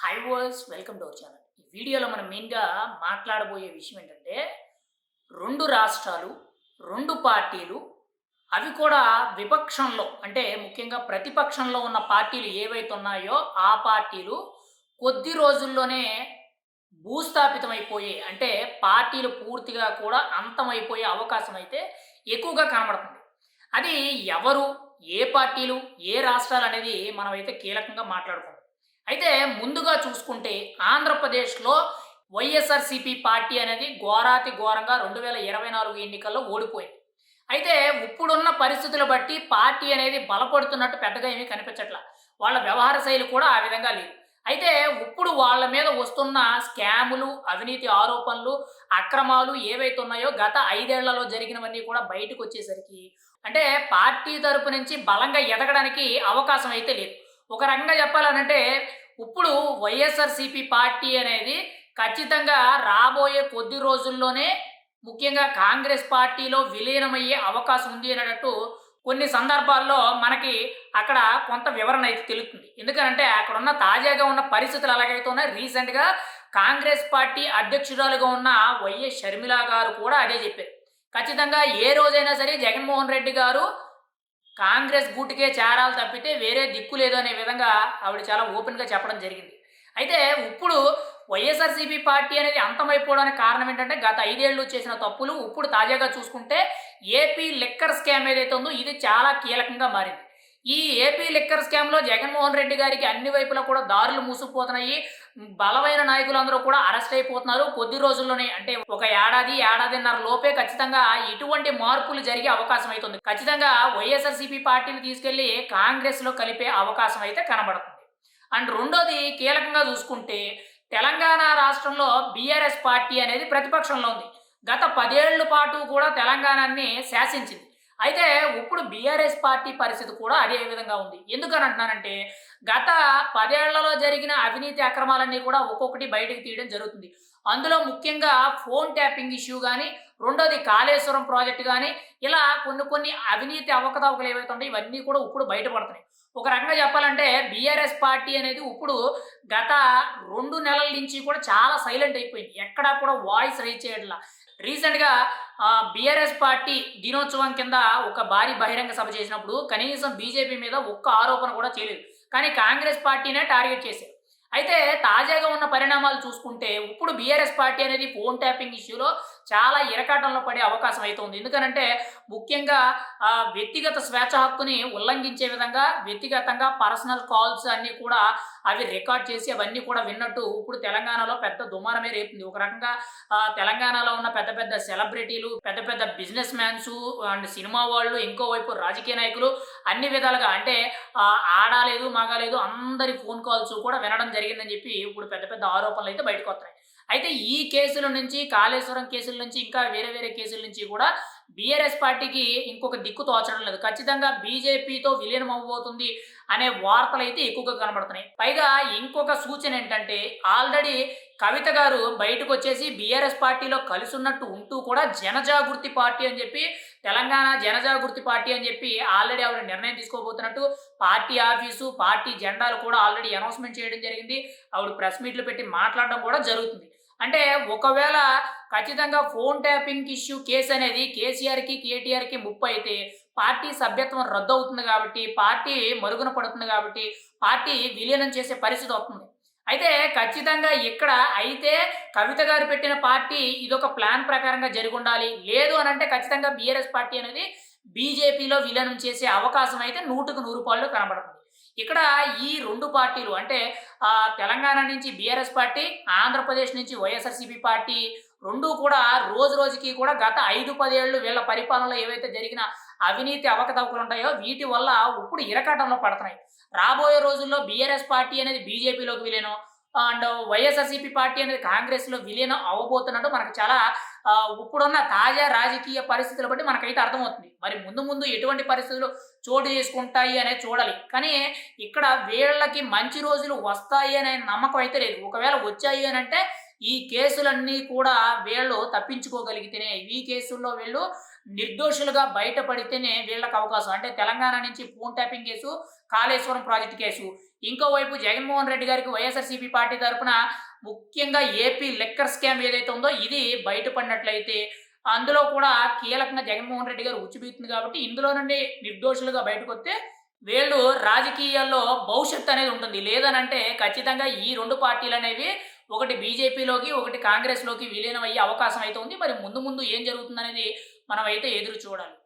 High వర్స్ welcome to our channel ఈ వీడియోలో మనం మెయిన్గా మాట్లాడబోయే విషయం ఏంటంటే రెండు రాష్ట్రాలు రెండు పార్టీలు అవి కూడా విపక్షంలో అంటే ముఖ్యంగా ప్రతిపక్షంలో ఉన్న పార్టీలు ఏవైతే ఉన్నాయో ఆ పార్టీలు కొద్ది రోజుల్లోనే భూస్థాపితమైపోయే అంటే పార్టీలు పూర్తిగా కూడా అంతమైపోయే అవకాశం అయితే ఎక్కువగా కనబడుతుంది. అది ఎవరు ఏ పార్టీలు ఏ రాష్ట్రాలు అనేది మనమైతే కీలకంగా మాట్లాడుకుంటాం అయితే ముందుగా చూసుకుంటే ఆంధ్రప్రదేశ్లో వైఎస్ఆర్సీపీ పార్టీ అనేది ఘోరాతి ఘోరంగా రెండు వేల ఇరవై నాలుగు ఎన్నికల్లో ఓడిపోయింది. అయితే ఇప్పుడున్న పరిస్థితులు బట్టి పార్టీ అనేది బలపడుతున్నట్టు పెద్దగా ఏమీ కనిపించట్లా. వాళ్ళ వ్యవహార శైలి కూడా ఆ విధంగా లేదు. అయితే ఇప్పుడు వాళ్ళ మీద వస్తున్న స్కాములు అవినీతి ఆరోపణలు అక్రమాలు ఏవైతే ఉన్నాయో గత ఐదేళ్ళలో జరిగినవన్నీ కూడా బయటకు వచ్చేసరికి అంటే పార్టీ తరపు నుంచి బలంగా ఎదగడానికి అవకాశం అయితే లేదు. ఒక రకంగా చెప్పాలనంటే ఇప్పుడు వైఎస్ఆర్సిపి పార్టీ అనేది ఖచ్చితంగా రాబోయే కొద్ది రోజుల్లోనే ముఖ్యంగా కాంగ్రెస్ పార్టీలో విలీనమయ్యే అవకాశం ఉంది అనేటట్టు కొన్ని సందర్భాల్లో మనకి అక్కడ కొంత వివరణ అయితే తెలుస్తుంది. ఎందుకంటే అక్కడ ఉన్న తాజాగా ఉన్న పరిస్థితులు ఎలాగైతే ఉన్నాయి రీసెంట్గా కాంగ్రెస్ పార్టీ అధ్యక్షురాలుగా ఉన్న వైఎస్ షర్మిల గారు కూడా అదే చెప్పారు. ఖచ్చితంగా ఏ రోజైనా సరే జగన్మోహన్ రెడ్డి గారు కాంగ్రెస్ గూటికే చేరాలి తప్పితే వేరే దిక్కు లేదు అనే విధంగా ఆవిడ చాలా ఓపెన్గా చెప్పడం జరిగింది. అయితే ఇప్పుడు వైఎస్ఆర్సీపీ పార్టీ అనేది అంతమైపోవడానికి కారణం ఏంటంటే గత ఐదేళ్ళు చేసిన తప్పులు ఇప్పుడు తాజాగా చూసుకుంటే ఏపీ లిక్కర్ స్కామ్ ఏదైతే ఉందో ఇది చాలా కీలకంగా మారింది. ఈ ఏపీ లిక్కర్ స్కామ్లో జగన్మోహన్ రెడ్డి గారికి అన్ని వైపులా కూడా దారులు మూసుకుపోతున్నాయి. బలమైన నాయకులందరూ కూడా అరెస్ట్ అయిపోతున్నారు. కొద్ది రోజుల్లోనే అంటే ఒక ఏడాది ఏడాదిన్నర లోపే ఖచ్చితంగా ఇటువంటి మార్పులు జరిగే అవకాశం అవుతుంది ఖచ్చితంగా వైఎస్ఆర్సీపీ పార్టీని తీసుకెళ్ళి కాంగ్రెస్లో కలిపే అవకాశం అయితే కనబడుతుంది. అండ్ రెండోది కీలకంగా చూసుకుంటే తెలంగాణ రాష్ట్రంలో బీఆర్ఎస్ పార్టీ అనేది ప్రతిపక్షంలో ఉంది. గత పదేళ్ళ పాటు కూడా తెలంగాణని శాసించింది. అయితే ఇప్పుడు బీఆర్ఎస్ పార్టీ పరిస్థితి కూడా అదే విధంగా ఉంది. ఎందుకని అంటున్నానంటే గత పదేళ్ళలో జరిగిన అవినీతి అక్రమాలన్నీ కూడా ఒక్కొక్కటి బయటకు తీయడం జరుగుతుంది. అందులో ముఖ్యంగా ఫోన్ ట్యాపింగ్ ఇష్యూ కానీ రెండోది కాళేశ్వరం ప్రాజెక్టు కానీ ఇలా కొన్ని కొన్ని అవినీతి అవకతవకలు ఏవైతే ఉంటాయి ఇవన్నీ కూడా ఇప్పుడు బయటపడుతున్నాయి. ఒక రకంగా చెప్పాలంటే బీఆర్ఎస్ పార్టీ అనేది ఇప్పుడు గత రెండు నెలల నుంచి కూడా చాలా సైలెంట్ అయిపోయింది. ఎక్కడా కూడా వాయిస్ రైజ్ చేయట్లా. రీసెంట్గా బీఆర్ఎస్ పార్టీ దినోత్సవం కింద ఒక భారీ బహిరంగ సభ చేసినప్పుడు కనీసం బీజేపీ మీద ఒక్క ఆరోపణ కూడా చేయలేదు. కానీ కాంగ్రెస్ పార్టీనే టార్గెట్ చేశారు. అయితే తాజాగా ఉన్న పరిణామాలు చూసుకుంటే ఇప్పుడు బీఆర్ఎస్ పార్టీ అనేది ఫోన్ ట్యాపింగ్ ఇష్యూలో చాలా ఇరకాటంలో పడే అవకాశం అయితే ఉంది. ఎందుకనంటే ముఖ్యంగా ఆ, వ్యక్తిగత స్వేచ్ఛ హక్కుని ఉల్లంఘించే విధంగా వ్యక్తిగతంగా పర్సనల్ కాల్స్ అన్నీ కూడా అవి రికార్డ్ చేసి అవన్నీ కూడా విన్నట్టు ఇప్పుడు తెలంగాణలో పెద్ద దుమారమే రేపుంది. ఒక రకంగా తెలంగాణలో ఉన్న పెద్ద పెద్ద సెలబ్రిటీలు పెద్ద పెద్ద బిజినెస్ మ్యాన్స్ అండ్ సినిమా వాళ్ళు ఇంకోవైపు రాజకీయ నాయకులు అన్ని విధాలుగా అంటే ఆడాలేదు మగాలేదు అందరి ఫోన్ కాల్స్ కూడా వినడం జరిగిందని చెప్పి ఇప్పుడు పెద్ద పెద్ద ఆరోపణలు అయితే బయటకు వస్తున్నాయి. అయితే ఈ కేసుల నుంచి కాళేశ్వరం కేసుల నుంచి ఇంకా వేరే వేరే కేసుల నుంచి కూడా బీఆర్ఎస్ పార్టీకి ఇంకొక దిక్కు తోచడం లేదు. ఖచ్చితంగా బీజేపీతో విలీనం అవ్వబోతుంది అనే వార్తలు అయితే ఎక్కువగా కనబడుతున్నాయి. పైగా ఇంకొక సూచన ఏంటంటే ఆల్రెడీ కవిత గారు బయటకు వచ్చేసి బీఆర్ఎస్ పార్టీలో కలిసున్నట్టు ఉంటూ కూడా జనజాగృతి పార్టీ అని చెప్పి తెలంగాణ జనజాగృతి పార్టీ అని చెప్పి ఆల్రెడీ ఆవిడ నిర్ణయం తీసుకోబోతున్నట్టు పార్టీ ఆఫీసు పార్టీ జెండాలు కూడా ఆల్రెడీ అనౌన్స్మెంట్ చేయడం జరిగింది. ఆవిడ ప్రెస్ మీట్లు పెట్టి మాట్లాడడం కూడా జరుగుతుంది. అంటే ఒకవేళ ఖచ్చితంగా ఫోన్ ట్యాపింగ్ ఇష్యూ కేసు అనేది కేసీఆర్కి కేటీఆర్కి ముప్పు అయితే పార్టీ సభ్యత్వం రద్దు అవుతుంది కాబట్టి పార్టీ మరుగున పడుతుంది కాబట్టి పార్టీ విలీనం చేసే పరిస్థితి వస్తుంది. అయితే ఖచ్చితంగా ఇక్కడ అయితే కవిత గారు పెట్టిన పార్టీ ఇదొక ప్లాన్ ప్రకారంగా జరిగి ఉండాలి లేదు అని అంటే ఖచ్చితంగా బీఆర్ఎస్ పార్టీ అనేది బీజేపీలో విలీనం చేసే అవకాశం అయితే నూటుకు నూరు పాళ్ళు కనబడుతుంది. ఇక్కడ ఈ రెండు పార్టీలు అంటే తెలంగాణ నుంచి బీఆర్ఎస్ పార్టీ ఆంధ్రప్రదేశ్ నుంచి వైఎస్ఆర్సీపీ పార్టీ రెండు కూడా రోజు రోజుకి కూడా గత ఐదు పదేళ్ళు వీళ్ళ పరిపాలనలో ఏవైతే జరిగిన అవినీతి అవకతవకలు ఉంటాయో వీటి వల్ల ఇప్పుడు ఇరకాటంలో పడుతున్నాయి. రాబోయే రోజుల్లో బీఆర్ఎస్ పార్టీ అనేది బీజేపీలోకి విలీనం అండ్ వైఎస్ఆర్సీపీ పార్టీ అనేది కాంగ్రెస్లో విలీనం అవ్వబోతున్నట్టు మనకు చాలా ఇప్పుడున్న తాజా రాజకీయ పరిస్థితులు బట్టి మనకైతే అర్థమవుతుంది. మరి ముందు ముందు ఎటువంటి పరిస్థితులు చోటు చేసుకుంటాయి అనేది చూడాలి. కానీ ఇక్కడ వీళ్ళకి మంచి రోజులు వస్తాయి అనే నమ్మకం అయితే లేదు. ఒకవేళ వచ్చాయి అని అంటే ఈ కేసులన్నీ కూడా వీళ్ళు తప్పించుకోగలిగితేనే ఈ కేసుల్లో వీళ్ళు నిర్దోషులుగా బయటపడితేనే వీళ్ళకి అవకాశం. అంటే తెలంగాణ నుంచి phone tapping case Kaleshwaram project case. ఇంకోవైపు జగన్మోహన్ రెడ్డి గారికి వైఎస్ఆర్సీపీ పార్టీ తరఫున ముఖ్యంగా ఏపీ లెక్కర్ స్కామ్ ఏదైతే ఉందో ఇది బయటపడినట్లయితే అందులో కూడా కీలకంగా జగన్మోహన్ రెడ్డి గారు ఉచ్చిబీతుంది కాబట్టి ఇందులో నుండి నిర్దోషులుగా బయటకు వస్తే వీళ్ళు రాజకీయాల్లో భవిష్యత్తు అనేది ఉంటుంది. లేదనంటే ఖచ్చితంగా ఈ రెండు పార్టీలు అనేవి ఒకటి బీజేపీలోకి ఒకటి కాంగ్రెస్లోకి విలీనం అయ్యే అవకాశం అయితే ఉంది. మరి ముందు ముందు ఏం జరుగుతుంది అనేది మనం అయితే ఎదురు చూడాలి.